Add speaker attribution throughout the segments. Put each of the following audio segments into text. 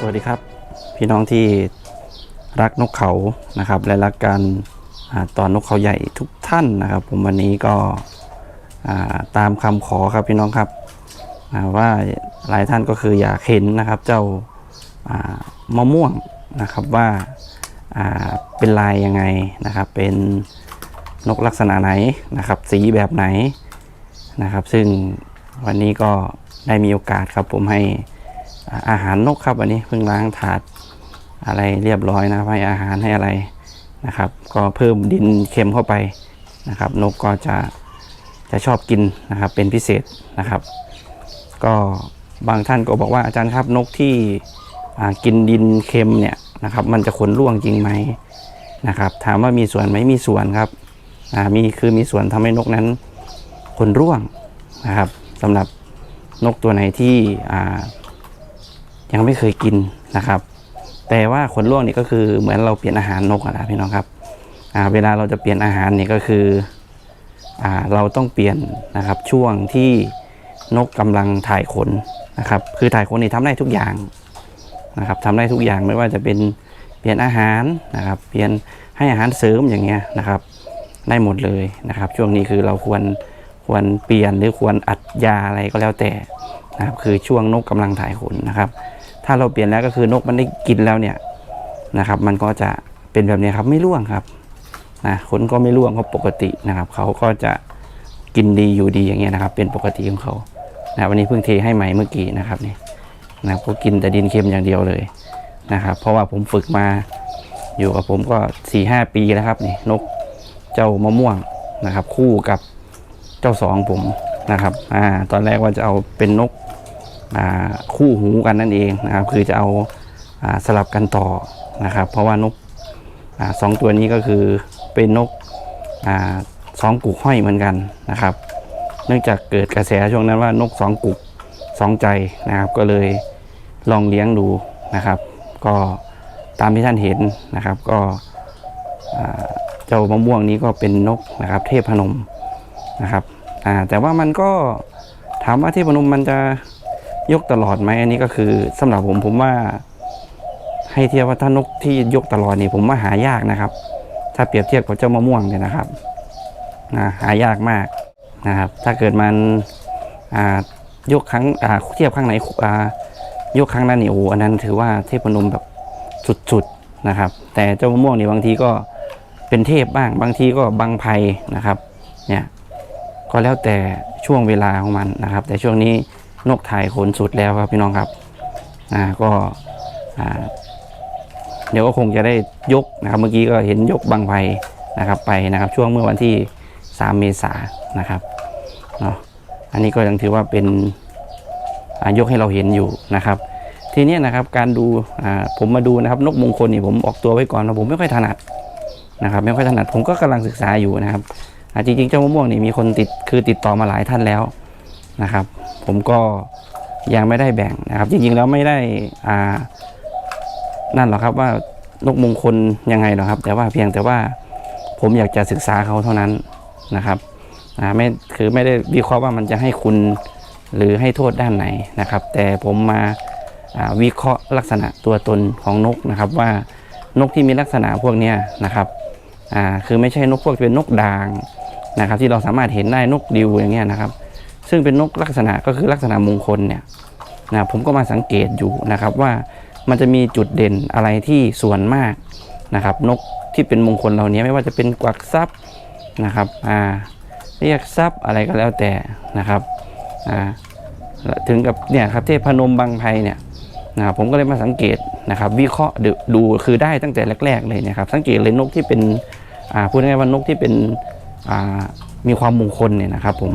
Speaker 1: สวัสดีครับ พี่น้องที่รักนกเขานะครับ และรักการอ่าตอนนกเขาใหญ่ทุกท่านนะครับ ผมวันนี้ก็ตามคำขอครับพี่น้องครับว่าหลายท่านก็คืออยากเห็นนะครับเจ้ามะม่วงนะครับว่าเป็นลายยังไงนะครับ เป็นนกลักษณะไหนนะครับ สีแบบไหนนะครับ ซึ่งวันนี้ก็ได้มีโอกาสครับผมให้ อาหารนกครับวันนี้เพิ่งล้างถาดอะไรเรียบร้อยนะครับให้อาหารให้อะไรนะครับ ก็เพิ่มดินเค็มเข้าไปนะครับ นกก็จะจะชอบกินนะครับเป็นพิเศษนะครับ ก็บางท่านก็บอกว่าอาจารย์ครับนกที่กินดินเค็มเนี่ยนะครับ มันจะขนร่วงจริงไหมนะครับ ถามว่ามีส่วนไหมมีส่วนครับมีคือมีส่วนทำให้นกนั้นขนร่วงนะครับสำหรับนกตัวไหนที่ ยังไม่เคยกินนะครับ แต่ว่าขนร่วงนี่ก็คือเหมือนเราเปลี่ยนอาหารนกนะพี่น้องครับเวลาเราจะเปลี่ยนอาหารนี่ก็คืออเราต้องเปลี่ยนนะครับช่วงที่นกกำลังถ่ายขนนะครับ คือถ่ายขนนี่ทำได้ทุกอย่างนะครับทำได้ทุกอย่างไม่ว่าจะเป็นเปลี่ยนอาหารนะครับ เปลี่ยนให้อาหารเสริมอย่างเงี้ยนะครับ ได้หมดเลยนะครับ ช่วงนี้คือเราควรควรเปลี่ยนหรือควรอัดยาอะไรก็แล้วแต่นะครับ คือช่วงนกกำลังถ่ายขนนะครับ ถ้าเราเปลี่ยนแล้วก็คือนกมันได้กินแล้วเนี่ยนะครับ มันก็จะเป็นแบบนี้ครับไม่ร่วงครับนะขนก็ไม่ร่วงเขาปกตินะครับเขาก็จะกินดีอยู่ดีอย่างเงี้ยนะครับ เป็นปกติของเขานะวันนี้เพิ่งเทให้ใหม่เมื่อกี้นะครับนี่นะครับก็กินแต่ดินเค็มอย่างเดียวเลยนะครับ เพราะว่าผมฝึกมาอยู่กับผมก็สี่ห้าปีแล้วครับนี่นกเจ้ามะม่วงนะครับ คู่กับเจ้าสองผมนะครับอ่าตอนแรกว่าจะเอาเป็นนก คู่หูกันนั่นเองนะครับ คือจะเอาสลับกันต่อนะครับ เพราะว่านกอสองตัวนี้ก็คือเป็นนกอสองกุกห้อยเหมือนกันนะครับ เนื่องจากเกิดกระแสช่วงนั้นว่านกสองกุกสองใจนะครับ ก็เลยลองเลี้ยงดูนะครับ ก็ตามที่ท่านเห็นนะครับ ก็เจ้ามะม่วงนี้ก็เป็นนกนะครับ เทพพนมนะครับแต่ว่ามันก็ถามว่าเทพพนมมันจะ ยกตลอดไหมอันนี้ก็คือสำหรับผมผมว่า ให้เทียบว่าถ้านกที่ยกตลอดนี่ผมว่าหายากนะครับ ถ้าเปรียบเทียบกับเจ้ามะม่วงเนี่ยนะครับนะหายากมากนะครับ ถ้าเกิดมันยกครั้งเทียบข้างไหนยกครั้งนั้นนี่โอ้อันนั้นถือว่าเทพนมแบบสุดๆนะครับ แต่เจ้ามะม่วงนี่บางทีก็เป็นเทพบ้าง บางทีก็บังไพนะครับ เนี่ยก็แล้วแต่ช่วงเวลาของมันนะครับ แต่ช่วงนี้ นกถ่ายขนสุดแล้วครับพี่น้องครับอ่าก็อ่าเดี๋ยวก็คงจะได้ยกนะครับเมื่อกี้ก็เห็นยกบางไพนะครับไปนะครับช่วงเมื่อวันที่ 3 เมษายนนะครับเนาะอันนี้ก็ยังถือว่าเป็นยกให้เราเห็นอยู่นะครับ ทีนี้นะครับการดูผมมาดูนะครับนกมงคลนี่ผมออกตัวไว้ก่อนนะผมไม่ค่อยถนัดนะครับ ไม่ค่อยถนัดผมก็กำลังศึกษาอยู่นะครับจริงๆเจ้ามะม่วงนี่มีคนติดคือติดต่อมาหลายท่านแล้ว นะครับ ผมก็ยังไม่ได้แบ่งนะครับ จริงๆแล้วไม่ได้อ่านั่นหรอกครับว่านกมงคลยังไงหรอกครับ แต่ว่าเพียงแต่ว่าผมอยากจะศึกษาเขาเท่านั้นนะครับอ่าไม่คือไม่ได้วิเคราะห์ว่ามันจะให้คุณหรือให้โทษด้านไหนนะครับ แต่ผมมาวิเคราะห์ลักษณะตัวตนของนกนะครับว่านกที่มีลักษณะพวกนี้นะครับคือไม่ใช่นกพวกเป็นนกด่างนะครับ ที่เราสามารถเห็นได้นกดิวอย่างเงี้ยนะครับ ซึ่งเป็นนกลักษณะก็คือลักษณะมงคลเนี่ยนะผมก็มาสังเกตอยู่นะครับว่ามันจะมีจุดเด่นอะไรที่ส่วนมากนะครับ นกที่เป็นมงคลเหล่านี้ไม่ว่าจะเป็นกวักซับนะครับอ่าเรียกซับอะไรก็แล้วแต่นะครับอ่าถึงกับเนี่ยครับเทพพนมบางไพเนี่ยนะครับผมก็เลยมาสังเกตนะครับวิเคราะห์ดูคือได้ตั้งแต่แรก ๆ เลยนะครับ สังเกตเลยนกที่เป็นอ่าพูดง่ายๆว่านกที่เป็นอ่ามีความมงคลเนี่ยนะครับผม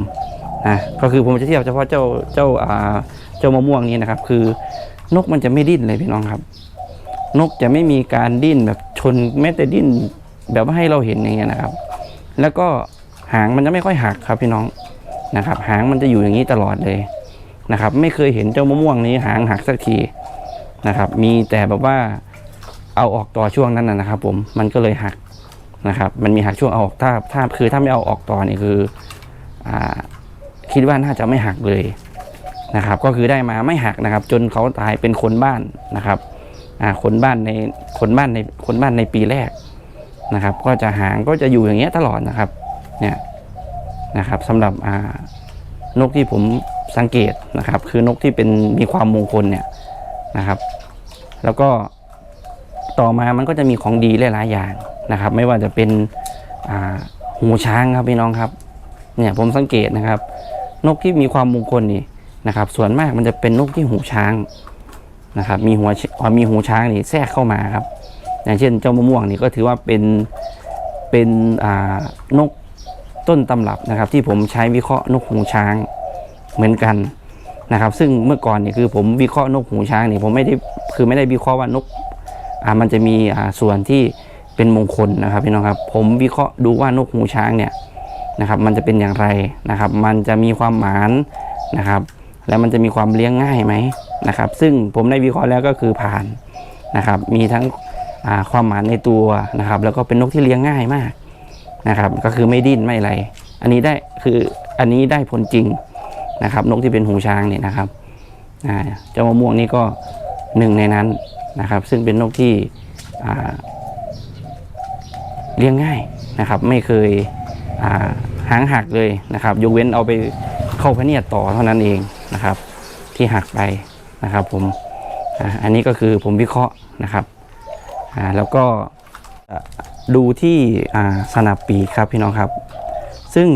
Speaker 1: นะก็คือผมจะเทียบเฉพาะเจ้าเจ้าอ่าเจ้ามะม่วงนี้นะครับ คือนกมันจะไม่ดิ้นเลยพี่น้องครับ นกจะไม่มีการดิ้นแบบชนแม้แต่ดิ้นแบบว่าให้เราเห็นอย่างเงี้ยนะครับ แล้วก็หางมันจะไม่ค่อยหักครับพี่น้องนะครับ หางมันจะอยู่อย่างนี้ตลอดเลยนะครับ ไม่เคยเห็นเจ้ามะม่วงนี้หางหักสักทีนะครับ มีแต่แบบว่าเอาออกต่อช่วงนั้นนะนะครับ ผมมันก็เลยหักนะครับ มันมีหักช่วงเอาออกถ้าถ้าคือถ้าไม่เอาออกต่อนี่คืออ่า คิดว่าน่าจะไม่หักเลยนะครับ ก็คือได้มาไม่หักนะครับ จนเขาตายเป็นคนบ้านนะครับคนบ้านในคนบ้านในคนบ้านในปีแรกนะครับ ก็จะหางก็จะอยู่อย่างเงี้ยตลอดนะครับเนี่ยนะครับสำหรับนกที่ผมสังเกตนะครับ คือนกที่เป็นมีความมงคลเนี่ยนะครับ แล้วก็ต่อมามันก็จะมีของดีหลายๆอย่างนะครับ ไม่ว่าจะเป็นหูช้างครับพี่น้องครับ เนี่ยผมสังเกตนะครับ นกที่มีความมงคลนี่นะครับ ส่วนมากมันจะเป็นนกที่หูช้างนะครับ มีหัวมมีหูช้างนี่แทรกเข้ามาครับ อย่างเช่นเจ้ามะม่วงนี่ก็ถือว่าเป็นเป็นอ่านกต้นตำรับนะครับ ที่ผมใช้วิเคราะห์นกหูช้างเหมือนกันนะครับ ซึ่งเมื่อก่อนนี่คือผมวิเคราะห์นกหูช้างนี่ผมไม่ได้คือไม่ได้วิเคราะห์ว่านกอ่ามันจะมีอ่าส่วนที่เป็นมงคลนะครับพี่น้องครับ ผมวิเคราะห์ดูว่านกหูช้างเนี่ย นะครับ มันจะเป็นอย่างไรนะครับ มันจะมีความหมานนะครับ แล้วมันจะมีความเลี้ยงง่ายไหมนะครับ ซึ่งผมได้วิเคราะห์แล้วก็คือผ่านนะครับ มีทั้งความหมานในตัวนะครับ แล้วก็เป็นนกที่เลี้ยงง่ายมากนะครับ ก็คือไม่ดิ้นไม่อะไร อันนี้ได้คืออันนี้ได้ผลจริงนะครับ นกที่เป็นหูช้างเนี่ยนะครับเจ้ามะม่วงนี่ก็หนึ่งในนั้นนะครับ ซึ่งเป็นนกที่เลี้ยงง่ายนะครับ ไม่เคย หางหักเลยนะครับ ยกเว้นเอาไปเข้าพระเนียดต่อเท่านั้นเองนะครับ ที่หักไปนะครับผมอันนี้ก็คือผมวิเคราะห์นะครับแล้วก็ดูที่สนับปีครับพี่น้องครับ ซึ่ง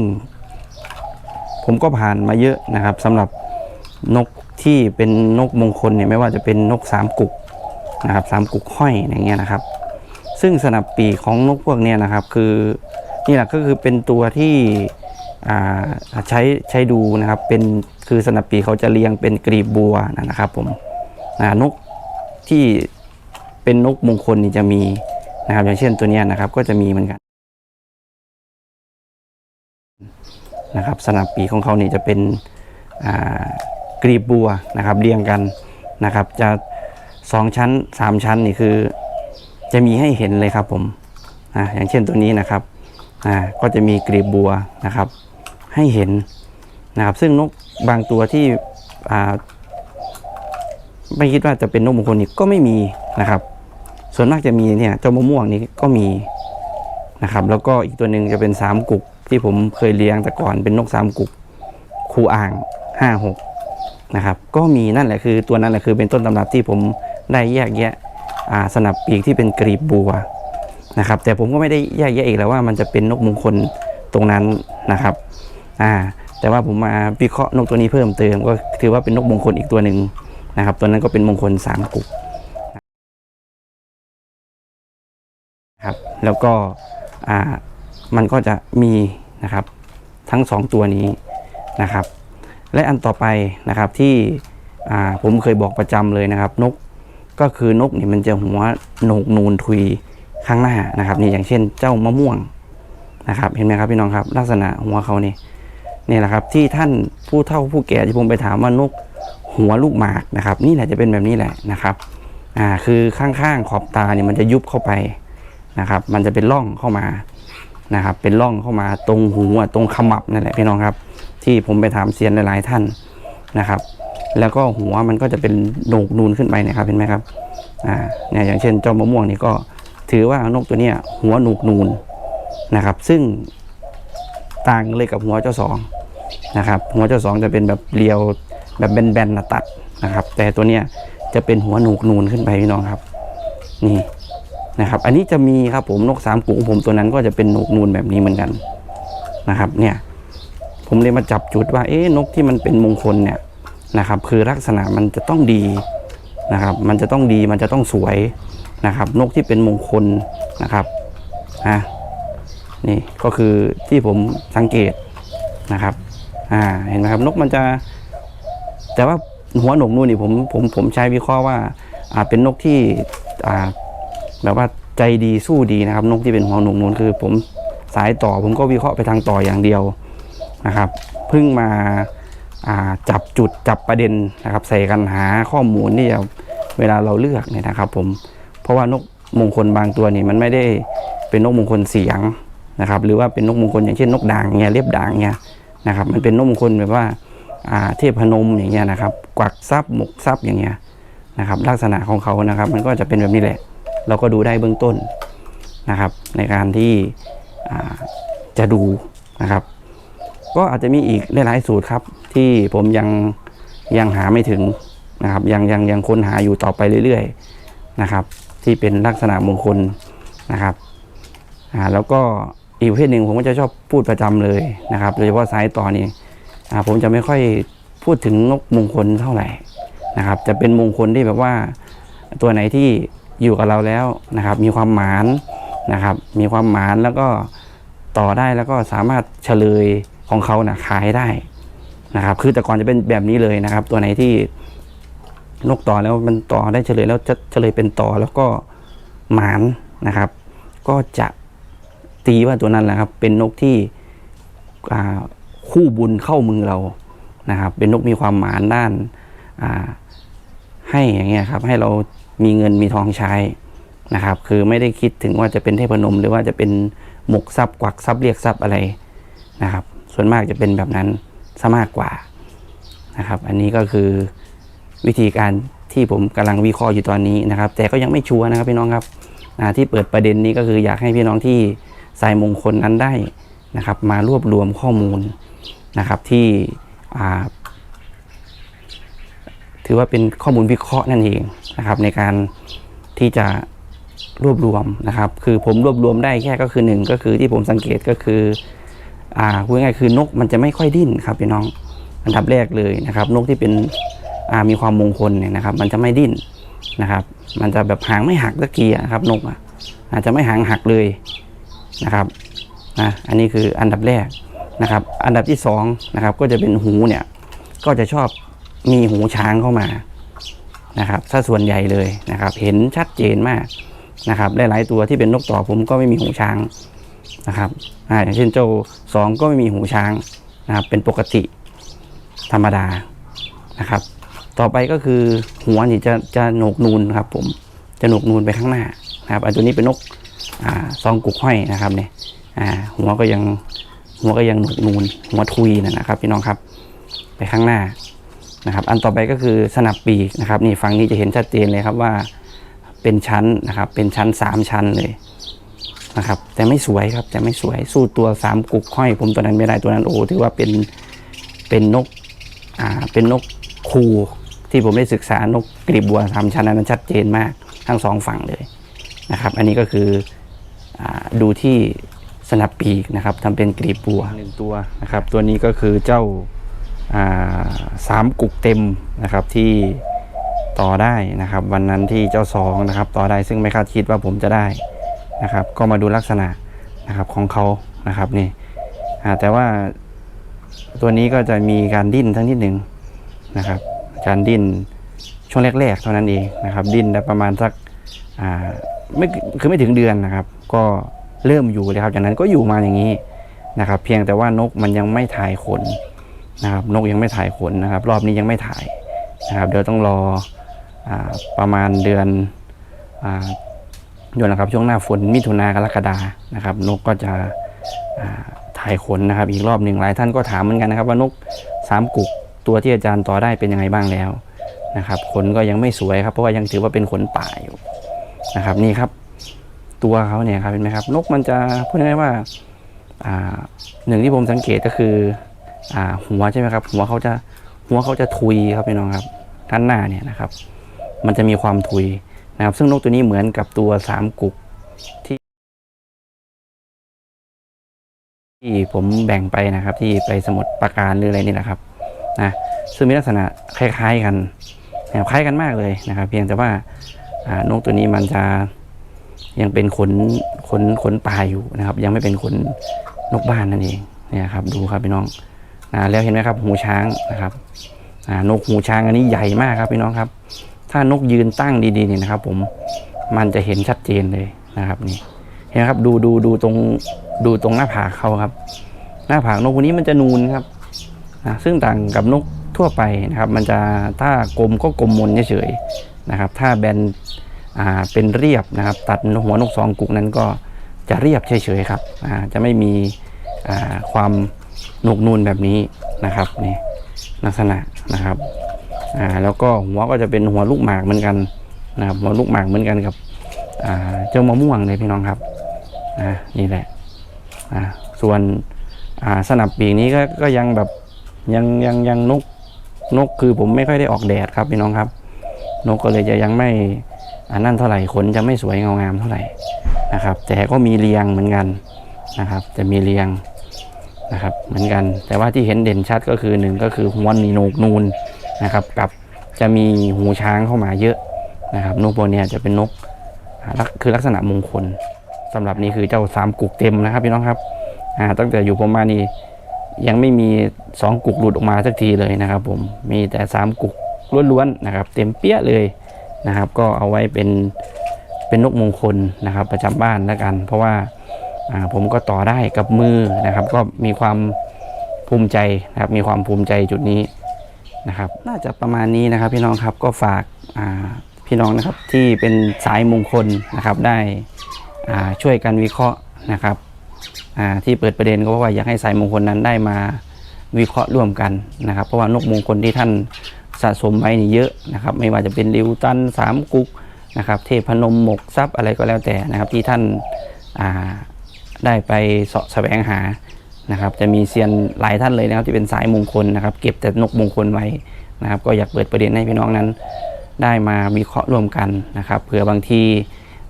Speaker 1: ผมก็ผ่านมาเยอะนะครับสำหรับนกที่เป็นนกมงคลเนี่ยไม่ว่าจะเป็นนกสามกุกนะครับสามกุกห้อยอย่างเงี้ยนะครับ ซึ่งสนับปีของนกพวกเนี้ยนะครับ คือ นี่แหละก็คือเป็นตัวที่ใช้ใช้ดูนะครับ เป็นคือสนับปีเขาจะเรียงเป็นกรีบบัวนะครับผมนกที่เป็นนกมงคลนี่จะมีนะครับ อย่างเช่นตัวนี้นะครับ ก็จะมีเหมือนกันนะครับสนับปีของเขานี่จะเป็นกรีบบัวนะครับเรียงกันนะครับ จะสองชั้นสามชั้นนี่คือ จะมีให้เห็นเลยครับผมออย่างเช่นตัวนี้นะครับ อ่าก็จะมีกลีบบัวนะครับ ให้เห็นนะครับ ซึ่งนกบางตัวที่อ่าไม่คิดว่าจะเป็นนกมงคลนี่ก็ไม่มีนะครับ ส่วนมากจะมีเนี่ยเจ้ามะม่วงนี่ก็มีนะครับ แล้วก็อีกตัวหนึ่งจะเป็นสามกุกที่ผมเคยเลี้ยงแต่ก่อนเป็นนกสามกุกคูอ่างห้าหกนะครับ ก็มีนั่นแหละคือตัวนั้นแหละคือเป็นต้นตำรับที่ผมได้แยกแยะสนับปีกที่เป็นกรีบบัว นะครับ แต่ผมก็ไม่ได้แยกแยะอีกแล้วว่ามันจะเป็นนกมงคลตรงนั้นนะครับอ่าแต่ว่าผมมาวิเคราะห์นกตัวนี้เพิ่มเติมก็ถือว่าเป็นนกมงคลอีกตัวหนึ่งนะครับ ตัวนั้นก็เป็นมงคลสามกุกครับแล้วก็อ่ามันก็จะมีนะครับทั้งสองตัวนี้นะครับ และอันต่อไปนะครับที่อ่าผมเคยบอกประจำเลยนะครับ นกก็คือนกนี่มันจะหัวโหนกนูนทุย ข้างหน้านะครับนี่อย่างเช่นเจ้ามะม่วงนะครับเห็นไหมครับพี่น้องครับ ลักษณะหัวเขานี่นี่แหละครับที่ท่านผู้เฒ่าผู้แก่ที่ผมไปถามว่านกหัวลูกหมากนะครับ นี่แหละจะเป็นแบบนี้แหละนะครับอ่าคือข้างๆขอบตาเนี่ยมันจะยุบเข้าไปนะครับ มันจะเป็นร่องเข้ามานะครับ เป็นร่องเข้ามาตรงหูตรงขมับนั่นแหละพี่น้องครับ ที่ผมไปถามเซียนหลายๆท่านนะครับ แล้วก็หัวมันก็จะเป็นโหนกนูนขึ้นไปนะครับเห็นไหมครับอ่าเนี่ยอย่างเช่นเจ้ามะม่วงนี่ก็ ถือว่านกตัวนี้หัวหนูกนูนนะครับ ซึ่งต่างเลยกับหัวเจ้าสองนะครับหัวเจ้าสองจะเป็นแบบเรียวแบบแบนๆนะตัดนะครับ แต่ตัวเนี้ยจะเป็นหัวหนูกนูนขึ้นไปพี่น้องครับ นี่นะครับ อันนี้จะมีครับผมนกสามกุของผมตัวนั้นก็จะเป็นหนูกนูนแบบนี้เหมือนกันนะครับ เนี่ย ผมเลยมาจับจุดว่า เอ๊ะนกที่มันเป็นมงคลเนี่ยนะครับ คือลักษณะมันจะต้องดีนะครับ มันจะต้องดีมันจะต้องสวย นะครับ นกที่เป็นมงคลนะครับอะนี่ก็คือที่ผมสังเกตนะครับอ่าเห็นไหมครับนกมันจะ แต่ว่าหัวหนกนู่นนี่ผมผมผมใช้วิเคราะห์ว่าอ่าเป็นนกที่อ่าแบบว่าใจดีสู้ดีนะครับ นกที่เป็นหัวหนกนูนคือ ผมสายต่อผมก็วิเคราะห์ไปทางต่ออย่างเดียวนะครับเพิ่งมาอ่าจับจุดจับประเด็นนะครับ ใส่กันหาข้อมูลที่จะเวลาเราเลือกเนี่ยนะครับ ผม เพราะว่านกมงคลบางตัวนี่มันไม่ได้เป็นนกมงคลเสียงนะครับ หรือว่าเป็นนกมงคลอย่างเช่นนกด่างเงี้ยเรียบด่างเงี้ยนะครับ มันเป็นนกมงคลแบบว่าอ่าเทพนมอย่างเงี้ยนะครับ กวักซับหมกซับอย่างเงี้ยนะครับ ลักษณะของเขานะครับ มันก็จะเป็นแบบนี้แหละ เราก็ดูได้เบื้องต้นนะครับ ในการที่จะดูนะครับ ก็อาจจะมีอีกหลายๆสูตรครับ ที่ผมยังยังหาไม่ถึงนะครับ ยังยังยังค้นหาอยู่ต่อไปเรื่อย ๆ นะครับ ที่เป็นลักษณะมงคลนะครับอ่าแล้วก็อีกประเภทหนึ่งผมก็จะชอบพูดประจำเลยนะครับโดยเฉพาะสายต่อนี่อ่าผมจะไม่ค่อยพูดถึงนกมงคลเท่าไหร่นะครับ จะเป็นมงคลที่แบบว่าตัวไหนที่อยู่กับเราแล้วนะครับ มีความหมานนะครับ มีความหมานแล้วก็ต่อได้แล้วก็สามารถเฉลยของเขานะขายได้นะครับ คือแต่ก่อนจะเป็นแบบนี้เลยนะครับ ตัวไหนที่ นกต่อแล้วมันต่อได้เฉลยแล้วจะเฉลยเป็นต่อแล้วก็หมานนะครับ ก็จะตีว่าตัวนั้นแหละครับ เป็นนกที่คู่บุญเข้ามือเรานะครับ เป็นนกมีความหมานด้านอ่าให้อย่างเงี้ยครับ ให้เรามีเงินมีทองใช้นะครับ คือไม่ได้คิดถึงว่าจะเป็นเทพนม หรือว่าจะเป็นหมกทรัพย์กวักทรัพย์เรียกทรัพย์อะไรนะครับ ส่วนมากจะเป็นแบบนั้นซะมากกว่านะครับ อันนี้ก็คือ วิธีการที่ผมกำลังวิเคราะห์อยู่ตอนนี้นะครับ แต่ก็ยังไม่ชัวร์นะครับพี่น้องครับที่เปิดประเด็นนี้ก็คืออยากให้พี่น้องที่ใส่มงคลนั้นได้นะครับ มารวบรวมข้อมูลนะครับที่ถือว่าเป็นข้อมูลวิเคราะห์นั่นเองนะครับในการที่จะรวบรวมนะครับ คือผมรวบรวมได้แค่ก็คือหนึ่งก็คือที่ผมสังเกตก็คืออ่าพูดง่ายคือนกมันจะไม่ค่อยดิ้นครับพี่น้องอันดับแรกเลยนะครับ นกที่เป็น มีความมงคลเนี่ยนะครับ มันจะไม่ดิ้นนะครับ มันจะแบบหางไม่หักตะกี้อะครับนกอะอาจจะไม่หางหักเลยนะครับนะอันนี้คืออันดับแรกนะครับ อันดับที่สองนะครับก็จะเป็นหูเนี่ยก็จะชอบมีหูช้างเข้ามานะครับถ้าส่วนใหญ่เลยนะครับ เห็นชัดเจนมากนะครับหลายๆตัวที่เป็นนกต่อผมก็ไม่มีหูช้างนะครับอ่าอย่างเช่นเจ้าสองก็ไม่มีหูช้างนะครับเป็นปกติธรรมดานะครับ ต่อไปก็คือหัวนี่จะจะโหนกนูนครับผมจะโหนกนูนไปข้างหน้านะครับอันตัวนี้เป็นนกอ่าซองกุกห้อยนะครับเนี่ยอ่าหัวก็ยังหัวก็ยังโหนกนูนหัวทุยนะครับพี่น้องครับไปข้างหน้านะครับ อันต่อไปก็คือสนับปีกนะครับนี่ฝั่งนี้จะเห็นชัดเจนเลยครับว่าเป็นชั้นนะครับเป็นชั้นสามชั้นเลยนะครับ แต่ไม่สวยครับแต่ไม่สวยสู้ตัวสามกุกห้อย ผมตัวนั้นไม่ได้ตัวนั้นโอ้ถือว่าเป็นเป็นนกอ่าเป็นนกคู ที่ผมได้ศึกษานกกลีบบัวสามชั้นนั้นชัดเจนมากทั้งสองฝั่งเลยนะครับ อันนี้ก็คืออดูที่สนับปีกนะครับทำเป็นกลีบบัวหนึ่งตัวนะครับ ตัวนี้ก็คือเจ้าสามกุกเต็มนะครับที่ต่อได้นะครับ วันนั้นที่เจ้าสองนะครับต่อได้ซึ่งไม่คาดคิดว่าผมจะได้นะครับ ก็มาดูลักษณะนะครับของเขานะครับนี่แต่ว่าตัวนี้ก็จะมีการดิ้นทั้งนิดหนึ่งนะครับ การดิ้นช่วงแรก ๆ เท่านั้นเองนะครับ ดิ้นได้ประมาณสักอ่าไม่คือไม่ถึงเดือนนะครับ ก็เริ่มอยู่เลยครับจากนั้นก็อยู่มาอย่างนี้นะครับ เพียงแต่ว่านกมันยังไม่ถ่ายขนนะครับ นกยังไม่ถ่ายขนนะครับ รอบนี้ยังไม่ถ่ายนะครับเดี๋ยวต้องรออาประมาณเดือนอ่าเดือนนะครับช่วงหน้าฝนมิถุนากรกฎานะครับ นกก็จะอ่าถ่ายขนนะครับ อีกรอบหนึ่งหลายท่านก็ถามเหมือนกันนะครับ ว่านกสามกุก ตัวที่อาจารย์ต่อได้เป็นยังไงบ้างแล้วนะครับขนก็ยังไม่สวยครับเพราะว่ายังถือว่าเป็นขนป่าอยู่นะครับนี่ครับ ตัวเขาเนี่ยครับเห็นไหมครับ นกมันจะพูดง่ายๆว่าอ่าหนึ่งที่ผมสังเกตก็คืออ่าหัวใช่ไหมครับ หัวเขาจะหัวเขาจะทุยครับพี่น้องครับด้านหน้าเนี่ยนะครับ มันจะมีความทุยนะครับ ซึ่งนกตัวนี้เหมือนกับตัวสามกุกที่ที่ผมแบ่งไปนะครับ ที่ไปสมุดประการหรืออะไรนี่แหละครับ นะซึ่งมีลักษณะคล้ายๆกันนะคล้ายกันมากเลยนะครับ เพียงแต่ว่านกตัวนี้มันจะยังเป็นขนขนขนป่าอยู่นะครับ ยังไม่เป็นขนนกบ้านนั่นเองเนี่ยครับดูครับพี่น้องนะแล้วเห็นไหมครับหูช้างนะครับนกหูช้างอันนี้ใหญ่มากครับพี่น้องครับ ถ้านกยืนตั้งดีๆเนี่ยนะครับ ผมมันจะเห็นชัดเจนเลยนะครับนี่เห็นไหมครับดูดูดูตรงดูตรงหน้าผากเขาครับ หน้าผากนกพวนี้มันจะนูนครับ นะซึ่งต่างกับนกทั่วไปนะครับ มันจะถ้ากลมก็กลมมนเฉยๆนะครับ ถ้าแบนเป็นเรียบนะครับ ตัดหัวนกสองกุกนั้นก็จะเรียบเฉยๆครับจะไม่มีความหนกนูนแบบนี้นะครับนี่ลักษณะนะครับแล้วก็หัวก็จะเป็นหัวลูกหมากเหมือนกันนะครับหัวลูกหมากเหมือนกันกับเจ้ามะม่วงเลยพี่น้องครับนี่แหละส่วนสนับปีกนี้ก็ยังแบบ ยังยังยังนกนกคือผมไม่ค่อยได้ออกแดดครับพี่น้องครับ นกก็เลยจะยังไม่อันนั่นเท่าไหร่ขนจะไม่สวยเงางามเท่าไหร่นะครับ แต่ก็มีเรียงเหมือนกันนะครับ จะมีเรียงนะครับเหมือนกัน แต่ว่าที่เห็นเด่นชัดก็คือหนึ่งก็คือหัวนีโนกนูนนะครับ กับจะมีหูช้างเข้ามาเยอะนะครับ นกพวกเนี้ยจะเป็นนกคือลักษณะมงคลสำหรับนี้คือเจ้าสามกุกเต็มนะครับพี่น้องครับอ่าตั้งแต่อยู่ผมมานี่ ยังไม่มีสองกุกหลุดออกมาสักทีเลยนะครับ ผมมีแต่สามกุกล้วนๆนะครับ เต็มเปี้ยเลยนะครับ ก็เอาไว้เป็นเป็นนกมงคลนะครับ ประจำบ้านแล้วกัน เพราะว่าผมก็ต่อได้กับมือนะครับ ก็มีความภูมิใจนะครับ มีความภูมิใจจุดนี้นะครับ น่าจะประมาณนี้นะครับ พี่น้องครับก็ฝากพี่น้องนะครับที่เป็นสายมงคลนะครับได้ช่วยกันวิเคราะห์นะครับ ที่เปิดประเด็นก็เพราะว่าอยากให้สายมงคลนั้นได้มาวิเคราะห์ร่วมกันนะครับ เพราะว่านกมงคลที่ท่านสะสมไว้นี่เยอะนะครับ ไม่ว่าจะเป็นริวตันสามกุกนะครับเทพนมหมกทรัพย์อะไรก็แล้วแต่นะครับที่ท่านาได้ไปเสาะแสวงหานะครับ จะมีเซียนหลายท่านเลยนะครับ ที่เป็นสายมงคลนะครับ เก็บแต่นกมงคลไว้นะครับ ก็อยากเปิดประเด็นให้พี่น้องนั้น ได้มาวิเคราะห์ร่วมกันนะครับเผื่อบางที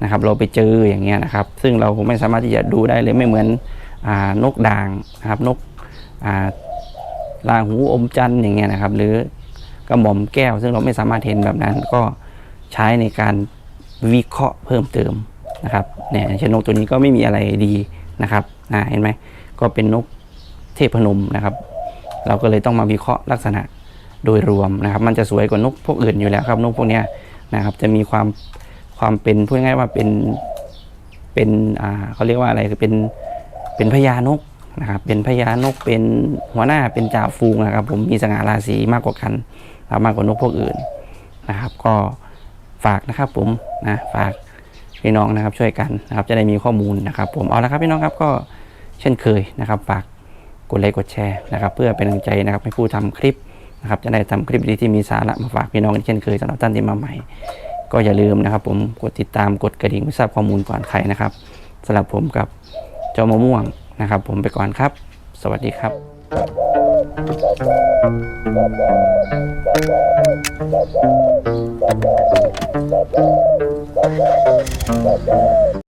Speaker 1: นะครับเราไปเจออย่างเงี้ยนะครับ ซึ่งเราไม่สามารถที่จะดูได้เลยไม่เหมือนอนกด่างนะครับนกาลาหูอมจันทร์อย่างเงี้ยนะครับ หรือกระหม่อมแก้ว ซึ่งเราไม่สามารถเห็นแบบนั้นก็ใช้ในการวิเคราะห์เพิ่มเติมนะครับเนี่ยเชนกตัวนี้ก็ไม่มีอะไรดีนะครับอ่าเห็นไหมก็เป็นนกเทพนมนะครับ เราก็เลยต้องมาวิเคราะห์ลักษณะโดยรวมนะครับ มันจะสวยกว่านกพวกอื่นอยู่แล้วครับนกพวกนี้นะครับจะมีความ ความเป็นพูดง่ายว่าเป็นเป็นอ่าเขาเรียกว่าอะไรคือเป็นเป็นพญานกนะครับเป็นพญานกเป็นหัวหน้าเป็นจ่าฝูงนะครับ ผมมีสง่าราศีมากกว่ากันนะครับมากกว่านกพวกอื่นนะครับ ก็ฝากนะครับผมนะฝากพี่น้องนะครับช่วยกันนะครับจะได้มีข้อมูลนะครับ ผมเอาละครับพี่น้องครับก็เช่นเคยนะครับฝากกดไลค์กดแชร์นะครับ เพื่อเป็นกำลังใจนะครับให้ผู้ทำคลิปนะครับ จะได้ทำคลิปดีที่มีสาระมาฝากพี่น้องเช่นเคยสำหรับท่านที่มาใหม่ ก็อย่าลืมนะครับ ผมกดติดตามกดกระดิ่งเพื่อทราบข้อมูลก่อนใครนะครับสำหรับผมกับเจ้ามะม่วงนะครับ ผมไปก่อนครับ สวัสดีครับ